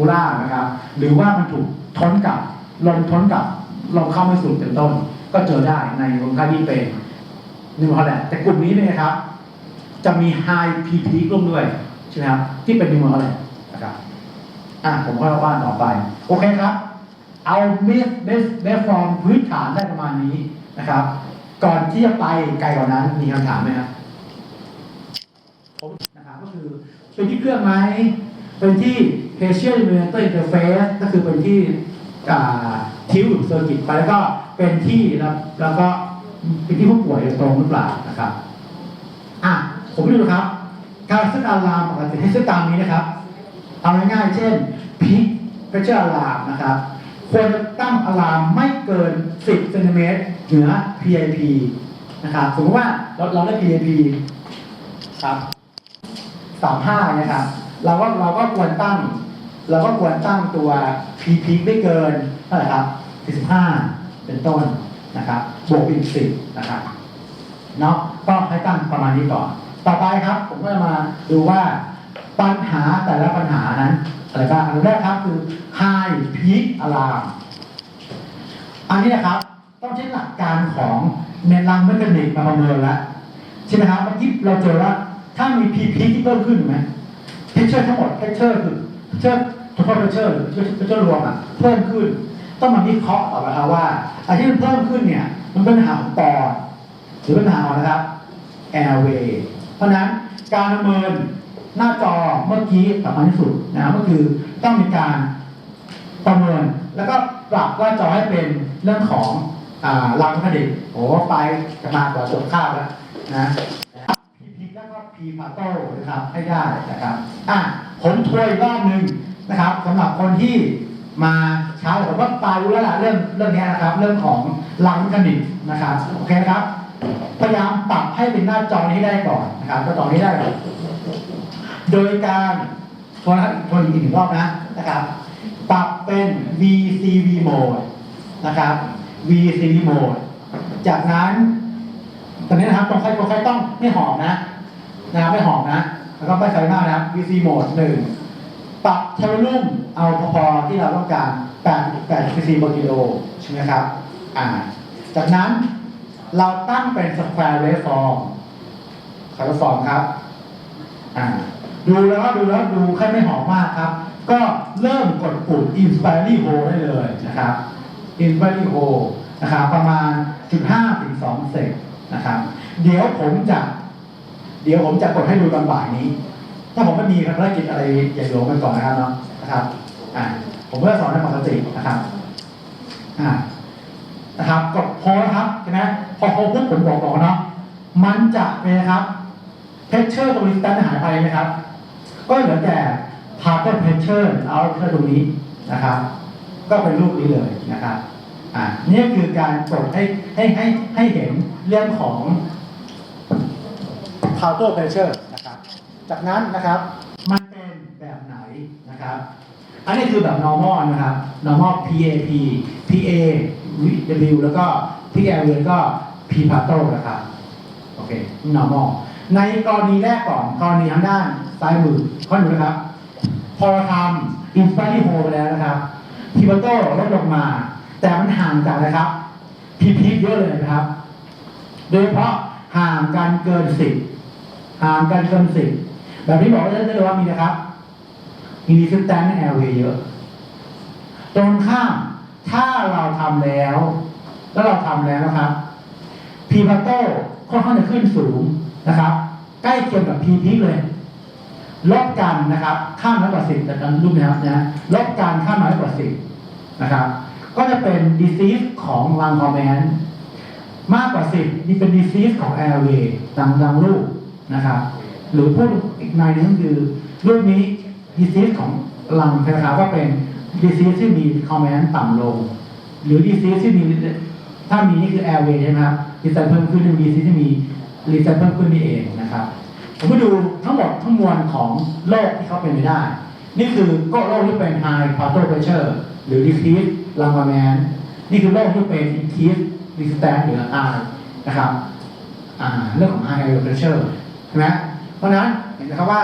คูล่านะครับ หรือว่ามันถูกทนกับลมทนกับลมเข้าไม่สูดเป็นต้น ก็เจอได้ในวงการที่เป็นนิวฮอลแลนด์แต่กลุ่มนี้เนี่ยครับ จะมีไฮพีพีร่วมด้วยใช่ไหมครับที่เป็นนิวฮอลแลนด์นะครับอะผมก็ว่าต่อไป โอเคครับ เอาเบสเบสเบสฟอร์มพื้นฐานได้ประมาณนี้นะครับ ก่อนที่จะไปไกลกว่านั้นมีคำถามไหมครับผมนะครับก็คือเป็นที่เครื่องไหมเป็นที่ facial imulator interface ก็คือเป็นที่ทิวเซอร์กิตไปแล้วก็เป็นที่แล้วแล้วก็เป็นที่ผู้ป่วยตรงหรือเปล่านะครับอะผมดูครับ การเซตอะลามปกติให้เซตตามนี้นะครับเอาง่ายๆเช่นพิกเพชเชอร์อะลามนะครับควรตั้งอะลามไม่เกิน 10เซนติเมตรเหนือ PIP นะครับสมมติว่าเราเราได้ PIP ครับ35นะครับเราก็เราก็ควรตั้ง เราก็ควรตั้งตัว PP ไม่เกินเท่าไหร่ครับ45เป็นต้นนะครับบวกอีก10นะครับเนาะก็ให้ตั้งประมาณนี้ก่อนต่อไปครับ ผมก็จะมาดูว่าปัญหาแต่ละปัญหานั้นอะไรบ้างอันแรกครับคือ high peak alarm อันนี้นะครับต้องใช้หลักการของเมลังเมคานิกมาประเมินแล้วใช่ไหมครับเมื่อกี้เราเจอว่าถ้ามี PP ที่เพิ่มขึ้นถูกไหมเพชเชอร์ทั้งหมดเพชเชอร์คือ เชเชอร์ทุกเพชเชอร์หรือเพชเชอร์รวมอะเพิ่มขึ้น ต้องมาวิเคราะห์ต่อไปครับว่าอันที่มันเพิ่มขึ้นเนี่ย มันเป็นปัญหาของปอดหรือปัญหาของนะครับ airway เพราะนั้นการประเมินหน้าจอเมื่อกี้สำคัญที่สุดนะครับก็คือต้องมีการประเมิน แล้วก็ปรับหน้าจอให้เป็นเรื่องของอ่าลังคดิตโอ้ไปจะมากกว่าจบข้าวแล้วนะพีพีแล้วก็พีพาโต้นะครับให้ได้นะครับอะ ผมทวนอีกรอบหนึ่งนะครับสำหรับคนที่มาเช้าผมว่าปลายรู้แล้วล่ะเรื่องเรื่องนี้นะครับ เรื่องของลังคดิตนะครับโอเคนะครับ พยายามปรับให้เป็นหน้าจอนี้ได้ก่อนนะครับก็จอนี้ได้โดยการทวนทวนอีกหนึ่งรอบนะนะครับ ปรับเป็น VCV mode นะครับ VCV mode จากนั้นตอนนี้นะครับคนไข้คนไข้ต้องไม่หอบนะนะครับไม่หอบนะ แล้วก็ไม่ใส่มากนะ VC mode หนึ่งปรับเทเลลุ่มเอาพอๆที่เราต้องการ 8 8 cc per kilo ใช่ไหมครับอ่าจากนั้นเราตั้งเป็น square waveform square waveform ครับอ่าดูแล้วดูแล้วดูแค่ไม่หอมมากครับ ก็เริ่มกดปุ่ม inspiry hole ได้เลยนะครับ inspiry hole นะครับประมาณ 15ถึง2เซกนะครับ เดี๋ยวผมจะ เดี๋ยวผมจะกดให้ดูตอนบ่ายนี้ ถ้าผมไม่มีภารกิจอะไรใหญ่หลวงไปก่อนนะครับเนาะนะครับอ่าผมก็จะสอนในปกตินะครับอ่านะครับกดพอแล้วครับใช่ไหมพอพอปุ๊บผมบอกบอกเนาะมันจะเป็นนะครับเพชเชอร์ตรงนี้สแตนหายไปนะครับ ก็เหลือแต่พาร์ทเพชเชอร์เอาเพชเชอร์ตรงนี้นะครับ ก็เป็นรูปนี้เลยนะครับอ่านี่คือการกดให้ให้ให้ให้เห็นเรื่องของ counter pressure นะครับ จากนั้นนะครับมันเป็นแบบไหนนะครับ อันนี้คือแบบ normal นะครับ normal PAP PA W แล้วก็ PL แล้วก็ P p a t o นะครับโอเค normal ในกรณีแรกก่อนกรณีทางด้านซ้ายมือข้อหนึ่งนะครับ พอเราทำ inspiry hole ไปแล้วนะครับ P p a t o ลดลงมา แต่มันห่างจากนะครับ P P เยอะเลยนะครับ โดยเฉพาะห่างกันเกินสิบ ห่างกันเกินสิบแบบนี้บอกได้เลยว่ามีนะครับมีดิสแตนแอลเวเยอะ ตรงข้ามถ้าเราทำแล้ว แล้วเราทำแล้วนะครับพีพาโต้ค่อนข้างจะขึ้นสูงนะครับ ใกล้เคียงกับพีพิกเลยลบกันนะครับ ข้ามน้อยกว่าสิบแต่ตอนรูปนะครับนะลบกันข้ามน้อยกว่าสิบนะครับ ก็จะเป็น disease ของลังคอมแมนมากกว่าสิบนี่เป็น disease ของ airway ดังดังรูป นะครับหรือพูดอีกในหนึงคือรูปนี้ disease ของลังนะครับว่าเป็น disease ที่มี command ต่ำลง หรือ disease ที่มีถ้ามีนี่คือ airway ใช่ไหมครับ disease เพิ่มขึ้นเป็น disease ที่มี disease เพิ่มขึ้นนี่เองนะครับผมไปดูทั้งหมดทั้งมวลของโรคที่เขาเป็นไปได้ นี่คือก็โรคที่เป็น high partial pressure หรือ disease ลังคอมแมนนี่คือโรคที่เป็น increase resistance หรือ R นะครับเรื่องของ high blood pressure ช่ไหมเพราะฉะนั้นเห็นไหมครับว่า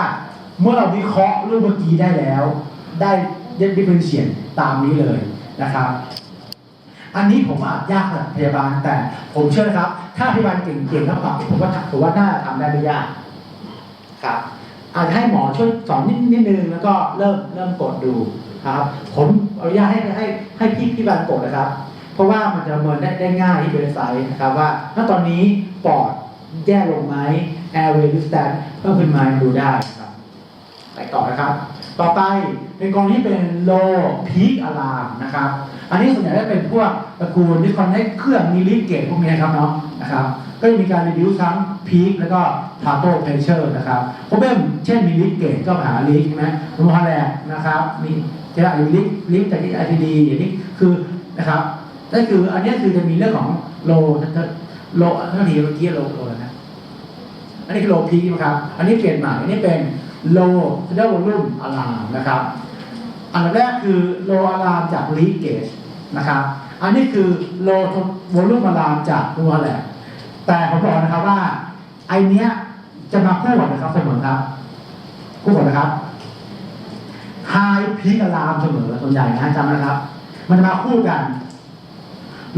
เมื่อเราวิเคราะห์รูปเมื่อกี้ได้แล้ว ได้ได้ดิเฟนเชียนตามนี้เลยนะครับ อันนี้ผมอาจยากสำหรับพยาบาลแต่ผมเชื่อนะครับ ถ้าพยาบาลเก่งๆแล้วปรับผมว่าผมว่าน่าจะทำได้ไม่ยากครับอาจจะให้หมอช่วยสอนนิดนิดนึงแล้วก็เริ่มเริ่มกดดูครับ ผมอนุญาตให้ให้ให้พี่พี่บาลกดนะครับ เพราะว่ามันจะประเมินได้ได้ง่ายที่เว็บไซต์นะครับว่า ณตอนนี้ปอด แย่ลงไหม airway distance เพิ่มขึ้นไหมดูได้ครับ ไปต่อนะครับ ต่อไปเป็นกรณีที่เป็น low peak alarm นะครับ อันนี้ส่วนใหญ่จะเป็นพวกตระกูลที่คอนเนคเครื่องมีลิเกตพวกนี้ครับเนาะนะครับ ก็จะมีการ reduce ทั้ง peak แล้วก็ total pressure นะครับพวกเบมเช่นมีลิเกตก็หาลิกใช่ไหมโมฮาแลกนะครับมีจะได้ลิกลิกจากที่ ITD อย่างนี้คือนะครับนั่นคืออันนี้คือจะมีเรื่องของ low low เท่าที่เมื่อกี้ low low นะอันนี้คือ low peak นะครับ อันนี้เปลี่ยนใหม่อันนี้เป็น low total volume alarm นะครับ อันดับแรกคือ low alarm จาก leak gauge นะครับ อันนี้คือ low volume alarm จากตัวแหละแต่ผมบอกนะครับว่าไอเนี้ยจะมาคู่กันนะครับเสมอครับ คู่กันนะครับ high peak alarm เสมอส่วนใหญ่นะจำนะครับ มันจะมาคู่กัน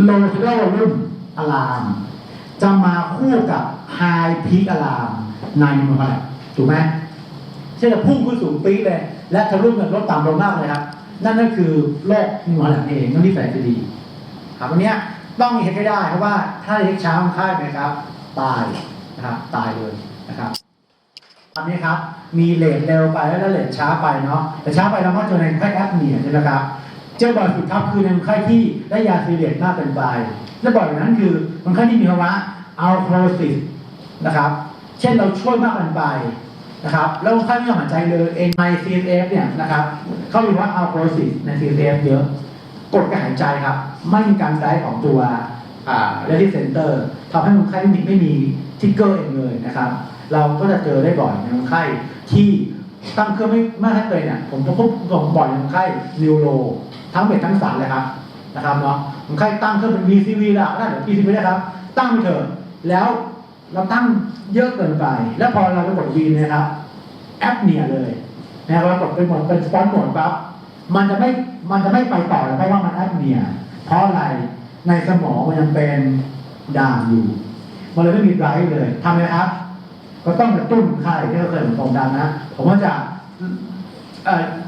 low total volume alarm จะมาคู่กับ high peak alarm ในมันอะไรถูกไหมเช่นจะพุ่งขึ้นสูงปี๊เลย และทะลุเงินลดต่ำลงมากเลยครับ นั่นก็คือโรคนิวหลังเองต้องรีบใส่จะดีครับวันนี้ต้องเช็คให้ได้เพราะว่าถ้าเช็คช้ามันค่ายนะครับ ตายนะครับตายเลยนะครับอันนี้ครับมีเลทเร็วไปแล้วเลทช้าไปเนาะแต่ช้าไปเราก็เจอในคนไข้แอปเนียใช่ไหมครับเจอบ่อยสุดครับคือในคนไข้ที่ได้ยาซีเรียสมากเกินไป และบ่อยกว่านั้นคือคนไข้ที่มีภาวะอัลโครซิสนะครับ เช่นเราช่วยมากเกินไปนะครับ แล้วคนไข้ไม่ยอมหายใจเลยเองใน CSF เนี่ยนะครับเขามีว่าอัลโครซิสใน CSF เยอะกดการหายใจครับ ไม่มีการได้ของตัวอ่าเรดิเซนเตอร์ทำให้คนไข้ไม่มีไม่มีทิกเกอร์เองเลยนะครับ เราก็จะเจอได้บ่อยในคนไข้ที่ตั้งเครื่องไม่ไม่ให้เป็นเนี่ยผมพบบ่อยในคนไข้นิวโรทั้งเบ็ดทั้งสารเลยครับ นะครับเนาะคนไข้ตั้งเครื่องเป็น VCV ละได้หรือ PCV นะครับ ตั้งไปเถอะแล้วเราตั้งเยอะเกินไป แล้วพอเราไปกด V เนะครับแอปเนียเลยนะครับเรากดเป็นหมดเป็นสปอนหมดปั๊บมันจะไม่มันจะไม่ไปต่อเลยเพราะว่ามันแอปเนียเพราะอะไรในสมองมันยังเป็นด่างอยู่มันเลยไม่มีไรเลยทำไงครับ ก็ต้องกระตุ้นไข้ที่เราเคยผมบอกดังนะ ผมว่าจะ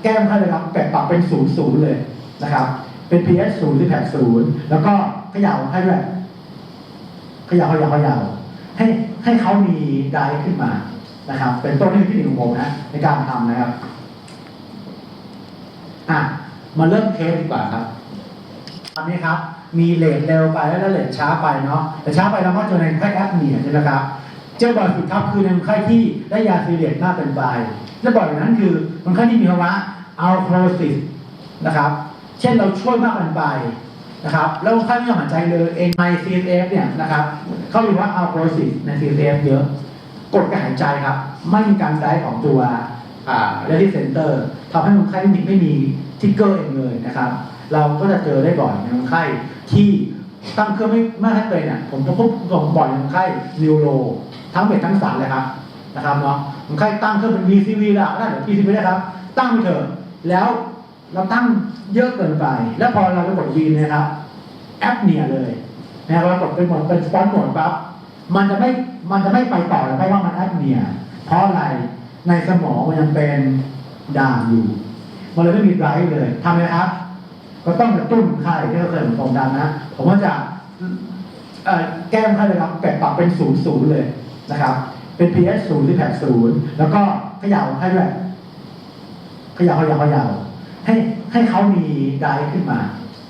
แก้มไข้เลยครับแปะปรับเป็นศูนย์ศูนย์เลยนะครับ เป็น pH ศูนย์ที่แผดศูนย์แล้วก็เขย่าให้ด้วยเขย่าเขย่าเขย่าให้ให้เขามีไดร์ขึ้นมานะครับ เป็นต้นที่ที่หนึ่งของผมนะในการทำนะครับอะมาเริ่มเทสดีกว่าครับอันนี้ครับ มีเลทเร็วไปแล้วเลทช้าไปเนาะแต่ช้าไปเราก็จอในคนไข้แอปเนียใช่ไหมครับเจอบ่อยสุดครับคือในคนไข้ที่ได้ยาซีเรียสมากเกินไปและบ่อยนั้นคือคนไข้ที่มีภาวะอัลโครซิสนะครับ เช่นเราช่วยมากเกินไปนะครับแล้วคนไข้ไม่ยอมหายใจเลยเองใน CSF เนี่ยนะครับเขามีว่าอัลโครซิสใน CSF เยอะกดการหายใจครับ ไม่มีการได้ของตัวเรดิเซนเตอร์ทำให้คนไข้ไม่มีไม่มีทิกเกอร์เองเลยนะครับ เราก็จะเจอได้บ่อยในคนไข้ที่ตั้งเครื่องไม่ไม่ให้เป็นอะผมจะพบผมบ่อยในคนไข้นิวโรทั้งเบ็ดทั้งสารเลยครับนะครับเนาะคนไข้ตั้งเครื่องเป็น VCV ละได้หรือ PCV นะครับ ตั้งไปเถอะแล้ว เราตั้งเยอะเกินไป แล้วพอเราไปกด V เนะครับ แอปเนียเลยนะเรากดเป็นหมดเป็นสปอนหมดปั๊บมันจะไม่มันจะไม่ไปต่อเลยเพราะว่ามันแอปเนียเพราะอะไรในสมองมันยังเป็นด่างอยู่ มันเลยไม่มีไรเลยทำไงครับ ก็ต้องกระตุ้นไข้ที่เราเคยผมดังนะผมว่าจะแก้มไข้เลยครับแปะปรับเป็นศูนย์ศูนย์เลยนะครับ เป็น pH ศูนย์ที่แผดศูนย์แล้วก็เขย่าให้ด้วยเขย่าเขย่าเขย่า ให้ให้เขามีไดรฟ์ขึ้นมา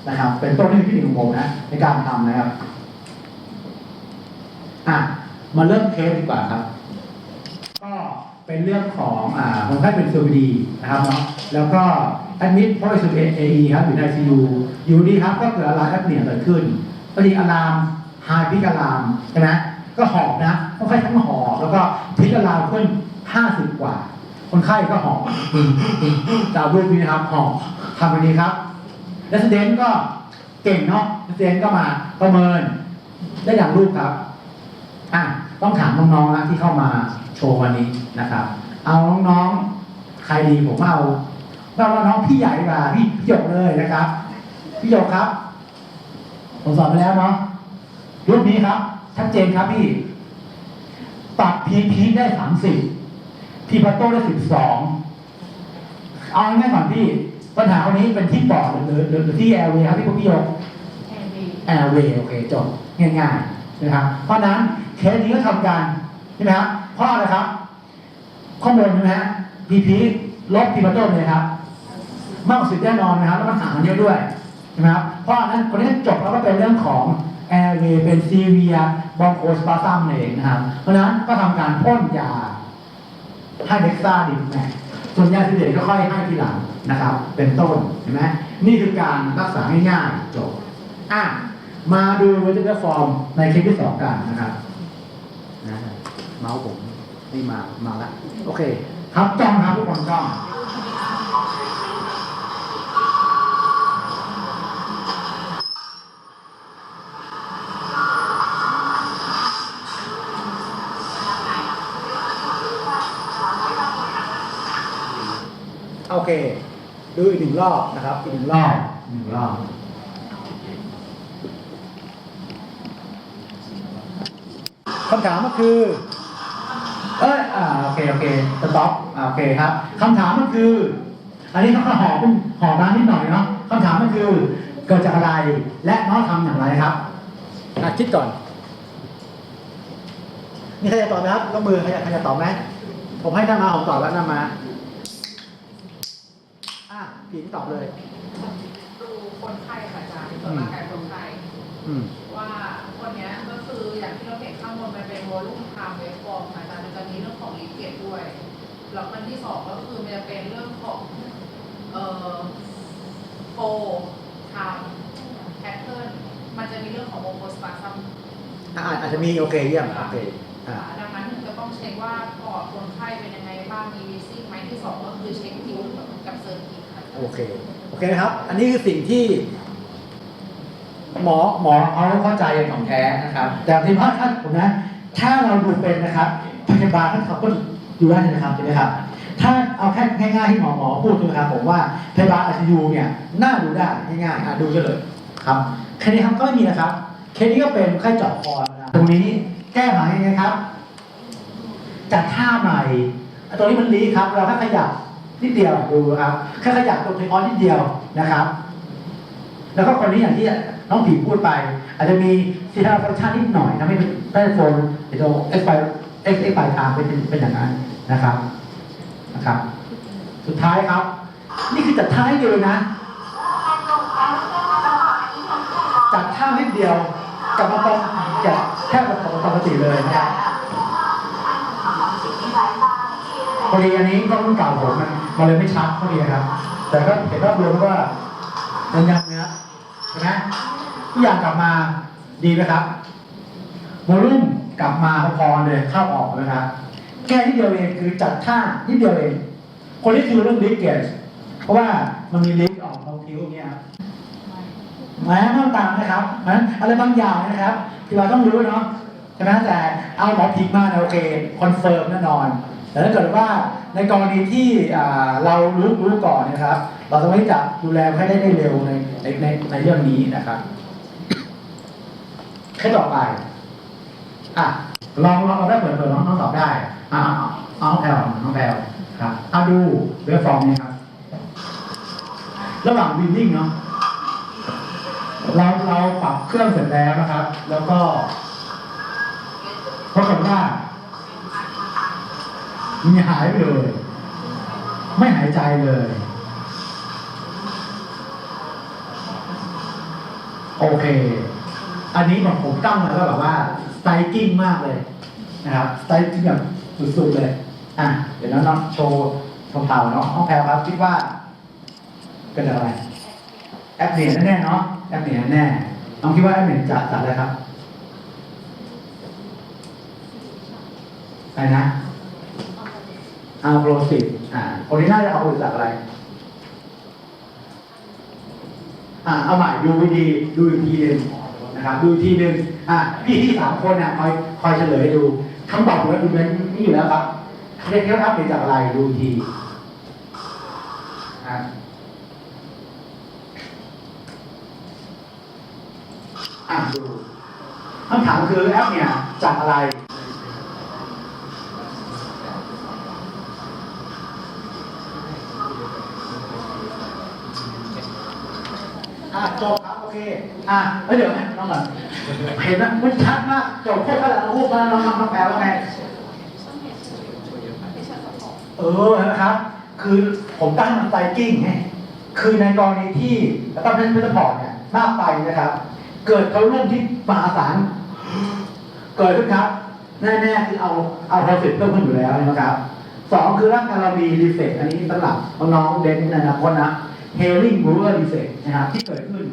นะครับ เป็นต้นที่ที่หนึ่งของผมนะในการทำนะครับอะมาเริ่มเทสดีกว่าครับ ก็เป็นเรื่องของอ่าคนไข้เป็น COPD นะครับเนาะแล้วก็แอดมิดเพราะเป็น AE ครับอยู่ใน ICU อยู่ดีครับก็เกิดอะไรแอปเนียเกิดขึ้นพอดีอะลามไฮพิกอะลามใช่ไหมก็หอบนะคนไข้ทั้งหอบแล้วก็พิกอะลามขึ้น50กว่า คนไข้ก็หอบจากรูปนี้นะครับหอบทำแบบนี้ครับเรสเดนก็เก่งเนาะเสเดนก็มาประเมิน ได้อย่างรูปครับ อะต้องถามน้องๆนะที่เข้ามาโชว์วันนี้นะครับ เอาน้องๆใครดีผมเอาเราเอาน้องพี่ใหญ่มาพี่พี่หยกเลยนะครับ พี่หยกครับ ผมสอนไปแล้วเนาะรูปนี้ครับชัดเจนครับพี่ตัดพีพีได้สามสิบ พีพัตโต้ได้สิบสองเอาง่ายๆก่อนพี่ปัญหาคนนี้เป็นที่ปอดหรือหรือหรือที่แอร์เวย์ครับพี่พี่หยกแอร์เวย์โอเคจบง่ายๆนะครับ เพราะฉะนั้นเคสนี้ก็ทำกันใช่ไหมครับเพราะอะไรครับ ข้อมูลใช่ไหมฮะพีพีลบพีพัตโต้เลยครับมากกว่าสิบแน่นอนนะครับแล้วมันห่างกันเยอะด้วยใช่ไหมครับเพราะฉะนั้นคนนี้จบแล้วก็เป็นเรื่องของแอร์เวย์เป็นซีเวียบองโคสปาซัมเองนะครับเพราะฉะนั้นก็ทำการพ่นยา ให้เด็กซ้าดิบแม่ส่วนยาสีเดก็ค่อยให้ทีหลังนะครับ เป็นต้นเห็นไหมนี่คือการรักษาง่ายๆจบอะมาดูเวอร์จิฟอร์มในคลิปที่สองกันนะครับนะเมาส์ผมนี่มามาละโอเค ครับจ้องครับทุกคนจ้อง เค ดูอีกหนึ่งรอบนะครับ อีกหนึ่งรอบหนึ่งรอบคำถามก็คือ เอ้ยอ่าโอเคโอเคสต็อปอ่าโอเคครับคำถามก็คือ อันนี้ต้องห่อเป็นห่อมานิดหน่อยเนาะคำถามก็คือ เกิดจากอะไรและน้องทำอย่างไรครับอะคิดก่อนมีใครจะตอบไหมครับยกมือใครจะใครจะตอบไหมผมให้หน้ามาผมตอบแล้วหน้ามา อะผิงตอบเลยดูคนไข้ค่ะอาจารย์ส่วนร่างกายคนไข้อืม ว่าคนเนี้ยก็คืออย่างที่เราเห็นข้างบนมันเป็นโวลูมไทม์เวฟฟอร์มค่ะอาจารย์มันจะมีเรื่องของลิเกตด้วยแล้วมันที่สองก็คือมันจะเป็นเรื่องของเอ่อโฟไทม์แพทเทิร์นมันจะมีเรื่องของโมโคสปาซัม อะอาจจะมีโอเคเยี่ยมโอเคอ่า ดังนั้นถึงจะต้องเช็คว่าปอดคนไข้เป็นยังไงบ้างมีวีซิ่งไหมที่สองก็คือเช็คคิ้วกับเซอร์กิตค่ะ โอเค โอเคนะครับ อันนี้คือสิ่งที่ หมอหมอเขาเข้าใจของแท้นะครับ แต่ที่ว่าถ้าผมนะ ถ้าเราดูเป็นนะครับพยาบาลท่านเขาก็ดูได้นะครับใช่ไหมครับ ถ้าเอาแค่ง่ายๆที่หมอหมอพูดใช่ไหมครับผมว่าพยาบาลอาชียูเนี่ยน่าดูได้ง่ายๆอะดูเฉลยครับแค่นี้ครับก็ไม่มีนะครับแค่นี้ก็เป็นแค่เจาะคอนะครับตรงนี้แก้หายยังไงครับจัดท่าใหม่ตัวนี้มันลีครับ เราแค่ขยับ นิดเดียวดูครับแค่ขยับตรงเพอนิดเดียวนะครับ แล้วก็คนนี้อย่างที่น้องผีพูดไป อาจจะมีซีทาฟังชันนิดหน่อยทำให้ได้โฟนไอตัวเอ็กไฟเอ็กเอ็กไฟทางเป็นเป็นอย่างนั้นนะครับนะครับ สุดท้ายครับ นี่คือจัดท่าให้เดียวเลยนะจัดท่านิดเดียวกลับมาตรงจะแทบจะปกติเลยนะครับ พอดีอันนี้ก็รุ่นเก่าผมมันมันเลยไม่ชัดพอดีครับ แต่ก็เห็นรอบรวมว่ามันยังเนื้อใช่ไหมทุกอย่างกลับมาดีไหมครับโวลุ่มกลับมาพอๆเลยเข้าออกนะครับแค่นิดเดียวเองคือจัดท่านิดเดียวเอง คนที่คือเรื่องลิกเกจเพราะว่ามันมีลิกออกตรงคิ้วอย่างเงี้ยครับแม้ไม่ต้องตามนะครับนั้นอะไรบางอย่างนะครับ ที่เราต้องรู้เนาะใช่ไหมแต่เอาหมอผีมาเนี่ยโอเคคอนเฟิร์มแน่นอน แต่ถ้าเกิดว่าในกรณีที่เรารู้รู้ก่อนนะครับ เราจะไม่จับดูแลให้ได้เร็วในในในในเรื่องนี้นะครับแค่ต่อไปอะลองลองเอาได้เปิดเปิดน้องน้องตอบได้อ่าเอาน้องแพลวน้องแพลวครับเอาดูเรื่องฟอร์มนี้ครับระหว่างวินนิ่งเนาะเราเราปรับเครื่องเสร็จแล้วนะครับ แล้วก็ปรากฏว่า มีหายไปเลย ไม่หายใจเลย โอเค อันนี้แบบผมตั้งมาก็แบบว่าสไตกิ้งมากเลยนะครับสไตกิ้งแบบสุดๆเลย อะ เดี๋ยวน้องๆโชว์ชมเผาเนาะน้องแพลวครับคิดว่า เป็นอะไร แอปเหนียนแน่เนาะแอปเหนียนแน่น้องคิดว่าแอปเหนียนจากจากอะไรครับอะไรนะ อาโปรสิตอ่าคนที่น่าจะเอาบริษัทอะไร อ่าเอาใหม่ดูวิดีดูอีกทีหนึ่งนะครับ ดูทีหนึ่งอ่าพี่ที่สามคนเนี่ยคอยคอยเฉลยดูคำตอบของเราดูเป็นนี่อยู่แล้วครับเรียกแค่อัพเดจากอะไรดูทีอะอะดูคำถามคือแอปเนี่ยจากอะไร อะจบครับโอะเดี๋ยวนะน้องก่อนเห็นไหมมันชัดมากจบแค่ขนาดราพูดมาน้องน้องแปลว่าไงเออนะครับ คือผมตั้งมันไซกิ้งไงคือในกรณีที่แล้วก็เป็นเพื่อนพอร์ตเนี่ยมากไปนะครับ เกิดเขาเรื่องที่มหาศาลเกิดขึ้นครับ แน่ๆคือเอาเอาพอสิตเพิ่มขึ้นอยู่แล้วนะครับสองคือร่างกายเรามีรีเฟกอันนี้สำหรับน้องเด่นในอนาคตนะ healing mover defect นะครับที่เกิดขึ้น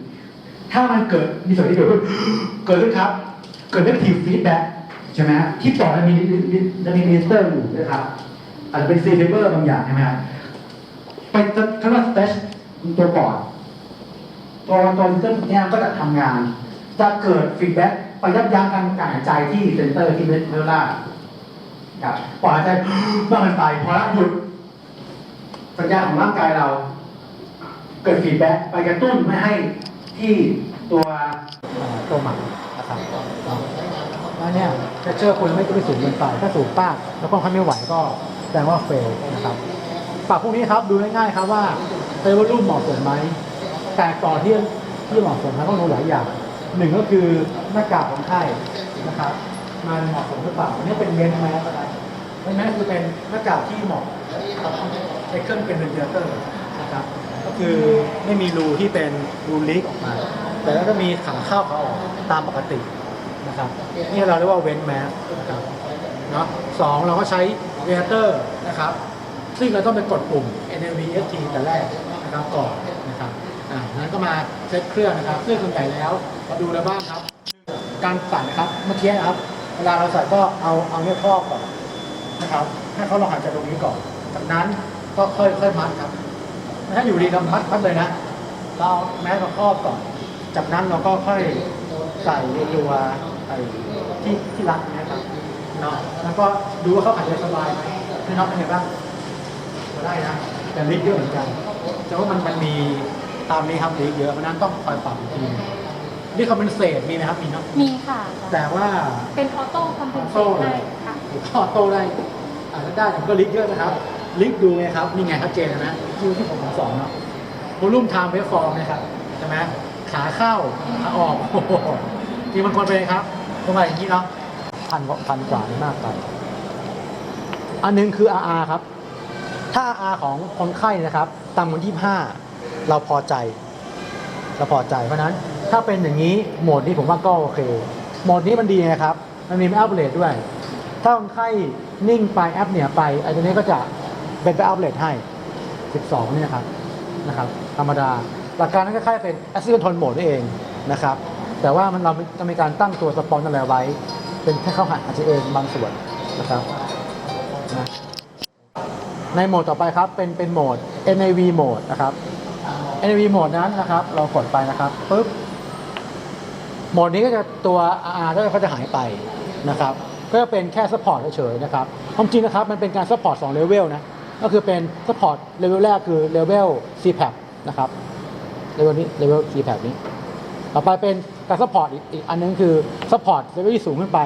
ถ้ามันเกิดมีส่วนที่เกิดขึ้นเกิดขึ้นครับ เกิด negative feedback ใช่ไหมฮะที่ปอดมันมีมีมินิสเตอร์อยู่นะครับอาจจะเป็นซีเฟเบอร์บางอย่างใช่ไหมฮะเป็นคำว่าสเตชตัวปอดตัวตัวซิสเตอร์เนี่ยก็จะทำงาน จะเกิดฟีดแบ็กไปยับยั้งการหายใจที่เซนเตอร์ที่เมลล่าครับปอยหายใจเมากเกินไปพอละหยุดสัญญาณของร่างกายเรา เกิดฟีดแบ็กไปกระตุ้นไม่ให้ ที่ตัวตัวหมักนะครับแล้วเนี่ยเทเชอร์คุณไม่ไม่สูงเกินไปถ้าสูงมากแล้วก็ค่อยไม่ไหวก็แสดงว่าเฟลนะครับปรับพวกนี้ครับดูง่ายๆครับว่าเซลล์รูปเหมาะสมไหมแต่ก่อนที่ที่เหมาะสมนะต้องดูหลายอย่างหนึ่งก็คือหน้ากากของไข้นะครับมันเหมาะสมหรือเปล่าอันนี้เป็นเวนแมสอะไรเวนแมสคือเป็นหน้ากากที่เหมาะกับใช้เครื่องเป็นเวนเทเลเตอร์นะครับ คือไม่มีรูที่เป็นรูลิกออกมา แต่แล้วก็มีขาเข้าขาออกตามปกตินะครับนี่เราเรียกว่าเวนแมสนะครับเนาะสองเราก็ใช้เวเตอร์นะครับ ซึ่งเราต้องไปกดปุ่ม N V S T แต่แรกนะครับก่อนนะครับอ่านั้นก็มาเซตเครื่องนะครับซึ่งส่วนใหญ่แล้วมาดูแล้วบ้างครับ การใส่นะครับเมื่อกี้ครับเวลาเราใส่ก็เอาเอาเนี่ยครอบก่อนนะครับให้เขาลองหายใจตรงนี้ก่อน จากนั้นก็ค่อยค่อยมัดครับ ถ้าอยู่ดีเรามัดมัดเลยนะ เราเอาแมสมาครอบก่อน จากนั้นเราก็ค่อยใส่ตัวไอ้ที่ที่รัดนะครับเนาะแล้วก็ดูว่าเขาหายใจสบายไหมพี่น้องเป็นไงบ้างก็ได้นะ แต่ลิกเยอะเหมือนกันแต่ว่ามันมันมีตามนี้ครับลิกเยอะเพราะฉะนั้นต้องคอยปรับอีกทีนี่คอมเพนเซตมีไหมครับมีเนาะมีค่ะแต่ว่าเป็นออโต้คอมเพนเซโต้ตให้ค่ะหรือข้อโต้ได้อาจจะได้แต่ก็ลิกเยอะนะครับ ลิกดูไงครับ นี่ไงชัดเจนนะที่ที่ผมสอนเนาะโวลุ่มไทม์เวฟฟอร์มนะครับใช่ไหมขาเข้าขาออกโอ้โหทีมันควรเป็นไงครับตรงไหนอย่างนี้เนาะพันกว่าพันกว่านี่มากไปอันหนึงคือ RR ครับ ถ้า RR ของคนไข้นะครับต่ำกว่า25 เราพอใจ เราพอใจเพราะฉะนั้นถ้าเป็นอย่างนี้โหมดนี้ผมว่าก็โอเค โหมดนี้มันดีนะครับ มันมีอัปเดตด้วย ถ้าคนไข้นิ่งไปแอปเนี่ยไปไอ้ตัวนี้ก็จะ เป็นไปอัปเดตให้ 12 นี่นะครับนะครับธรรมดา หลักการนั้นก็คล้ายๆเป็น Assistant Control Mode นี่เองนะครับแต่ว่ามันเราจะมีการตั้งตัวสปอนอะไรไว้ เป็นแค่เข้าหาอาจะเองบางส่วนนะครับนะในโหมดต่อไปครับเป็นเป็นโหมด NAV โหมดนะครับ NAV โหมดนั้นนะครับ เรากดไปนะครับปุ๊บโหมดนี้ก็จะตัว RR ก็จะก็จะหายไปนะครับ ก็จะเป็นแค่ support เฉยๆนะครับความจริงนะครับ มันเป็นการ support 2 level นะ ก็คือเป็น support level แรกคือ level CPAP นะครับ level นี้ level CPAP นี้ ต่อไปเป็นการ support อีกอีกอันนึงคือ support level ที่สูงขึ้นไป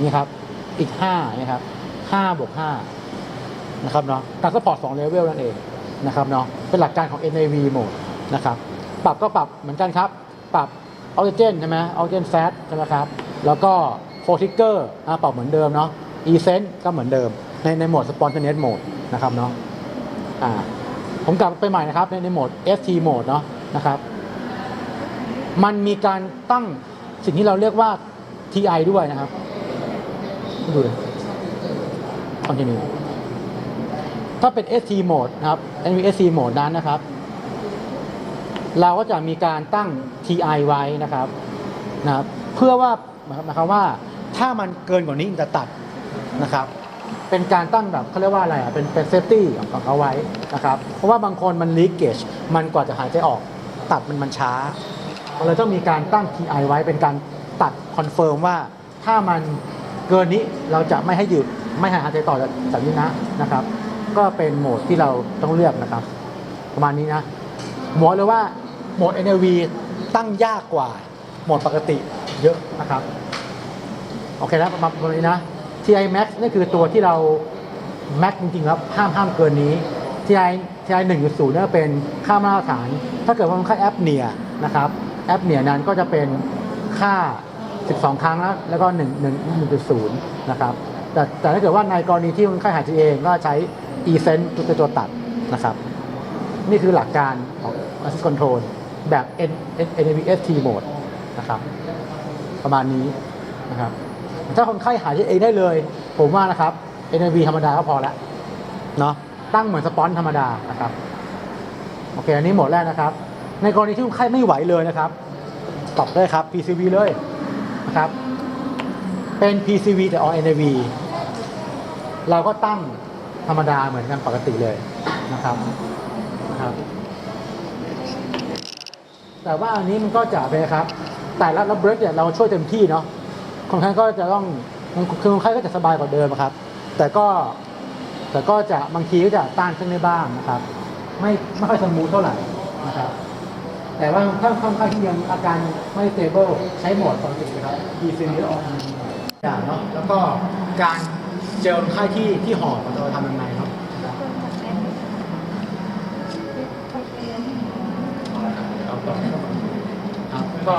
นี่ครับ อีก5นะครับ5บวก5นะครับเนาะ การ support 2 level นั่นเองนะครับเนาะ เป็นหลักการของ NAV mode นะครับ ปรับก็ปรับเหมือนกันครับ ปรับออกซิเจนใช่ไหมออกซิเจนแฟตใช่ไหมครับ แล้วก็โฟทิกเกอร์ปรับเหมือนเดิมเนาะ e s e n ก็เหมือนเดิม ในในโหมด spontaneous mode นะครับเนาะอ่าผมกลับไปใหม่นะครับในในโหมด ST mode เนาะนะครับมันมีการตั้งสิ่งที่เราเรียกว่า TI ด้วยนะครับดูเลย continue ถ้าเป็น ST mode นะครับ NVSC mode นั้นนะครับ เราก็จะมีการตั้ง TI ไว้นะครับนะครับ เพื่อว่าหมายความว่าถ้ามันเกินกว่านี้มันจะตัดนะครับ เป็นการตั้งแบบเขาเรียกว่าอะไรอะเป็นเป็นเซฟตี้ของเขาไว้นะครับเพราะว่าบางคนมันลีกเกจมันกว่าจะหายใจออก ตัดมันมันช้าเราเลยต้องมีการตั้ง TI ไว้เป็นการตัดคอนเฟิร์มว่าถ้ามันเกินนี้เราจะไม่ให้หยุดไม่ให้หายใจต่อจากนี้นะนะครับ ก็เป็นโหมดที่เราต้องเลือกนะครับ ประมาณนี้นะหมดเลยว่าโหมด NLV ตั้งยากกว่าโหมดปกติเยอะนะครับ โอเคนะประมาณประมาณนี้นะ TI Max นี่คือตัวที่เรา Max จริงๆครับห้ามห้ามเกินนี้ TI TI 1.0เนี่ยเป็นค่ามาตรฐาน ถ้าเกิดว่ามันค่าแอปเนียนะครับแอปเนียนั้นก็จะเป็นค่า 12 ครั้งแล้วแล้วก็1 1 1.0นะครับแต่แต่ถ้าเกิดว่าในกรณีที่มันค่าหายใจเองก็ใช้ e-sense เป็นตัวตัดนะครับ นี่คือหลักการของ Assist Control แบบ N N NVST mode นะครับ ประมาณนี้นะครับ ถ้าคนไข้หายใจเองได้เลย ผมว่านะครับ NIV ธรรมดาก็พอแล้วเนาะตั้งเหมือนสปอนธรรมดานะครับโอเคอันนี้หมดแล้วนะครับ ในกรณีที่คนไข้ไม่ไหวเลยนะครับตอบได้ครับ PCV เลยนะครับ เป็น PCV แต่ all NIV เราก็ตั้งธรรมดาเหมือนกันปกติเลยนะครับนะครับ แต่ว่าอันนี้มันก็จะเป็นครับ แต่ละระเบิดเนี่ยเราช่วยเต็มที่เนาะ คนไข้ก็จะต้องคือคนไข้ก็จะสบายกว่าเดิมครับ แต่ก็แต่ก็จะบางทีก็จะต้านขึ้นได้บ้างนะครับ ไม่ไม่ค่อยสมูทเท่าไหร่นะครับแต่ว่าถ้าคนไข้ที่ยังอาการไม่สเตเบิลใช้โหมดปกตินะครับดีซีนี้ออกอย่างเนาะแล้วก็การเจอคนไข้ที่ที่หอบเราจะทำยังไงครับก็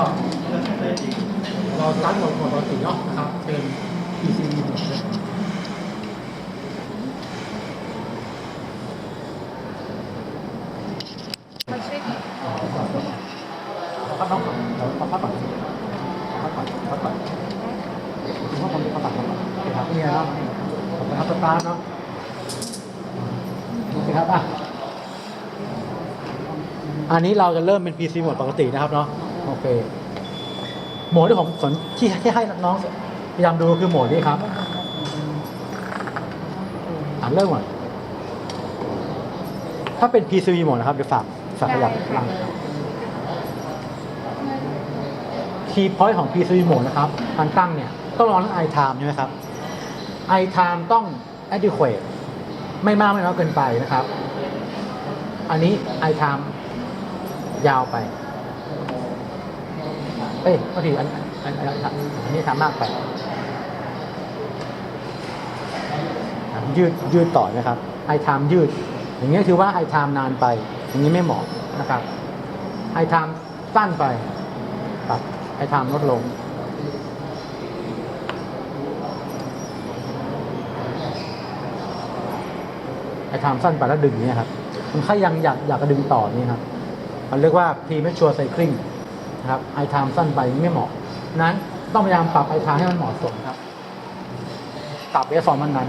เราตั้งหมดหมดปกติเนาะนะครับ เป็น PCB หมดเลยมาช่วยดีพักน้องก่อนเดี๋ยวพักก่อนพักก่อนพักก่อนถึงว่าผมพักก่อนพักก่อนโอเคครับเนี่นะครับขอบคุณครับสตาร์เนาะโอเคครับอะอันนี้เราจะเริ่มเป็น PC หมดปกตินะครับเนาะโอเค โหมดที่ผมสนที่ที่ให้น้องพยายามดูคือโหมดนี้ครับอ่านเริ่มก่อนถ้าเป็น PCB โหมดนะครับเดี๋ยวฝากฝากขยับหลังคีย์พอยต์ของ PC Remote นะครับการตั้งเนี่ยต้องรอเรื่อง i time ใช่ไหมครับ i time ต้อง adequate ไม่มากไม่น้อยเกินไปนะครับ อันนี้ i time ยาวไป เอ้ยก็ทีอันอันอันอันอันนี้ทำมากไปอะยืดยืดต่อนะครับ i time ยืด อย่างเงี้ยถือว่า i time นานไป อย่างนี้ไม่เหมาะนะครับ i time สั้นไปปรับให้ไทม์ลดลงไอ้ไทม์สั้นไปแล้วดึงเนี่ยครับคนไข้ยังอยากอยากจะดึงต่อนี่ครับ มันเรียกว่า premature cycling นะครับไอไทม์สั้นไปไม่เหมาะ นั้นต้องพยายามปรับไอไทม์ให้มันเหมาะสมครับปรับเอฟฟอร์มันนั้น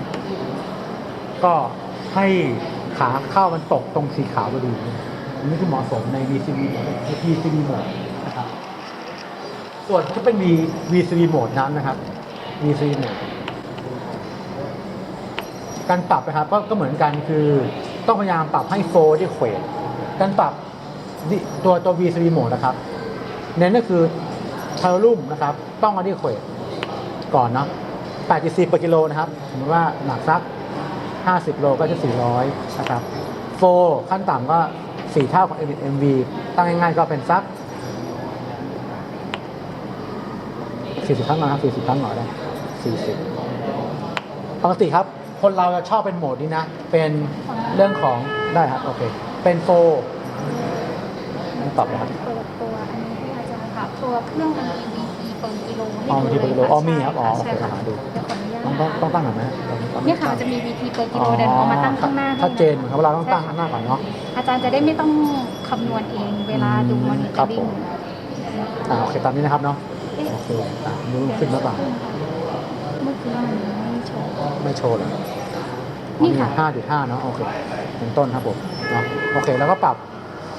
ก็ให้ขาเข้ามันตกตรงสีขาวพอดีอันนี้คือเหมาะสมใน VCV ใน VCV โหมดนะครับ ส่วนที่เป็น V VCV โหมดนั้นนะครับ VCV โหมดการปรับนะครับก็ก็เหมือนกันคือต้องพยายามปรับให้โฟล์ที่เควดการปรับตัวตัว VCV โหมดนะครับ เน้นก็คือเทอร์ลุ่มนะครับ ต้องเอาที่เควดก่อนเนาะ 80per กิโลนะครับ สมมติว่าหนักสัก 50 โลก็จะ 400 นะครับโฟขั้นต่ำก็ 4 เท่าของ MV ตั้งง่ายๆก็เป็นสัก 40 ครั้งนะครับ40 ครั้งหน่อยได้ 40 ปกติครับ คนเราจะชอบเป็นโหมดนี้นะ เป็นเรื่องของได้ครับ โอเค เป็นโฟตอบเลยครับ ตัวเครื่องมันมี VP เปิร์กิโลให้อ๋อ VP เปิร์กิโลอ๋อมีครับอ๋อใช่ค่ะโอเคหาดูเดี๋ยวขออนุญาตต้องนะต้องต้องคะตั้งหน่อยไหมต้องต้องเนี่ยค่ะมันจะมี VP เปิร์กิโลเดี๋ยวหนูเอามาตั้งข้างหน้าให้ชัดเจนเหมือนกับเราต้องตั้งข้างหน้าก่อนเนาะ อาจารย์จะได้ไม่ต้องคำนวณเองเวลาดูมอนิเตครัอบร์ผลิ่งม อ่าโอเคตามนี้นะครับเนาะเอ๊ะโอเคอะมือขึ้นแล้วเปล่าเมื่อกี้มันไม่โชว์ ไม่โชว์เลยนี่ค่ะ ห้าจุดห้าเนาะโอเคเป็นต้นครับผมเนาะโอเคแล้วก็ปรับ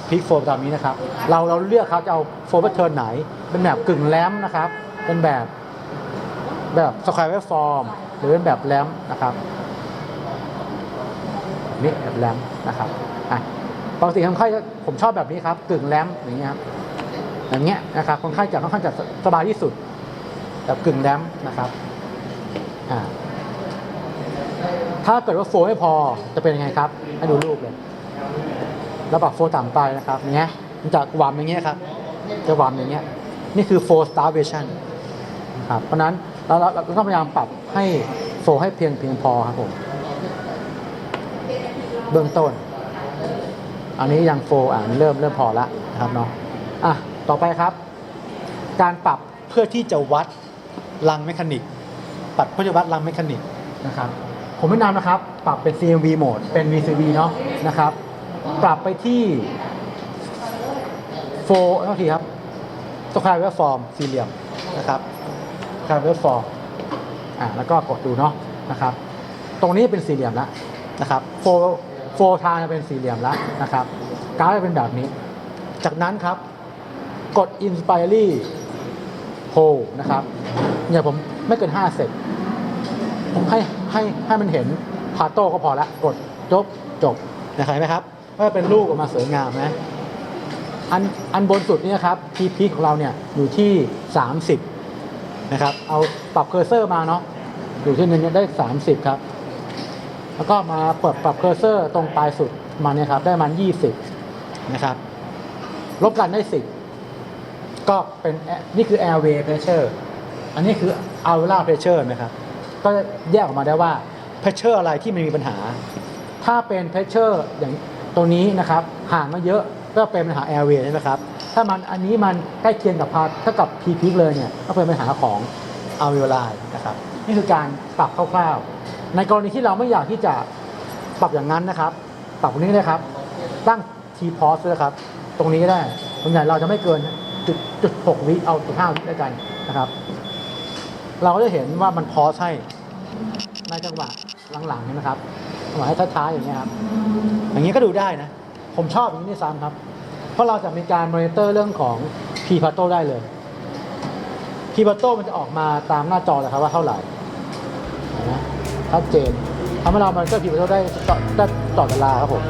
พิกโฟมตามนี้นะครับ เราเราเลือกครับจะเอาโฟมเทิร์นไหน เป็นแบบกึ่งแรมนะครับ เป็นแบบแบบสแควร์เวฟฟอร์มหรือเป็นแบบแรมนะครับนี่แบบแรมนะครับอะปกติคนไข้ผมชอบแบบนี้ครับกึ่งแรมอย่างเงี้ยครับอย่างเงี้ยนะครับคนไข้จะค่อนข้างจะสบายที่สุด แบบกึ่งแรมนะครับอ่าถ้าเกิดว่าโฟมไม่พอจะเป็นยังไงครับให้ดูรูปเลย แล้วปรับโฟต่ำไปนะครับอย่างเงี้ยมันจะวามอย่างเงี้ยครับจะวามอย่างเงี้ยนี่คือ four starvation นะครับเพราะนั้นเราเราเราต้องพยายามปรับให้โฟให้เพียงเพียงพอครับผมเบื้องต้น อันนี้ยังโฟอ่านเริ่มเริ่มพอละนะครับเนาะอะต่อไปครับ การปรับเพื่อที่จะวัดรังเมคานิกปรับเพื่อจะวัดรังเมคานิกนะครับผมแนะนำนะครับ ปรับเป็น CMV mode เป็น VCV เนาะนะครับ ปรับไปที่โฟเท่าทีครับสควอเวอร์ฟอร์มสี่เหลี่ยมนะครับสควอเวอร์ฟอร์มอ่าแล้วก็กดดูเนาะนะครับ ตรงนี้เป็นสี่เหลี่ยมแล้วนะครับโฟโฟทางจะเป็นสี่เหลี่ยมแล้วนะครับกราฟจะเป็นแบบนี้ จากนั้นครับกด Inspiry Hold นะครับเนี่ยผมไม่เกิน5เซตผมให้ให้ให้มันเห็นพาโต้ก็พอละกดจบจบนะครับไหมครับ ว่าเป็นรูปออกมาสวยงามนะอันอันบนสุดเนี่ยครับพีพีของเราเนี่ยอยู่ที่ 30 นะครับ เอาปรับเคอร์เซอร์มาเนาะอยู่ที่นี้ได้ 30 ครับ แล้วก็มาเปิดปรับเคอร์เซอร์ตรงปลายสุดมาเนี่ยครับ ได้มัน 20 นะครับ ลบกันได้ 10 ก็เป็นนี่คือ airway pressure อันนี้คือ alveolar pressure นะครับ ก็แยกออกมาได้ว่า pressure อะไรที่มันมีปัญหา ถ้าเป็น pressure อย่าง ตรงนี้นะครับห่างมาเยอะก็เป็นปัญหา airway ใช่ไหมครับถ้ามันอันนี้มันใกล้เคียงกับพาถ้ากับ p p เลยเนี่ยก็เป็นปัญหาของ alveoli นะครับนี่คือการปรับคร่าวๆ ในกรณีที่เราไม่อยากที่จะปรับอย่างนั้นนะครับ ปรับตรงนี้ได้ครับ ตั้ง t pause ด้วยครับ ตรงนี้ก็ได้ส่วนใหญ่เราจะไม่เกินจุดจุดหกวิเอาจุดห้าวิด้วยกันนะครับ เราก็จะเห็นว่ามันพอใช่ในจังหวะหลังๆนี่นะครับ หวะให้ท้ายๆอย่างเงี้ยครับอย่างเงี้ยก็ดูได้นะ ผมชอบอย่างนี้ด้วยซ้ำครับ เพราะเราจะมีการมอนิเตอร์เรื่องของ p p a t o ได้เลย p p a t o มันจะออกมาตามหน้าจอเลยครับว่าเท่าไหร่นะชัดเจนทำให้เรามันก็ p p a t o ได้ต่อได้ต่อเวลาครับผม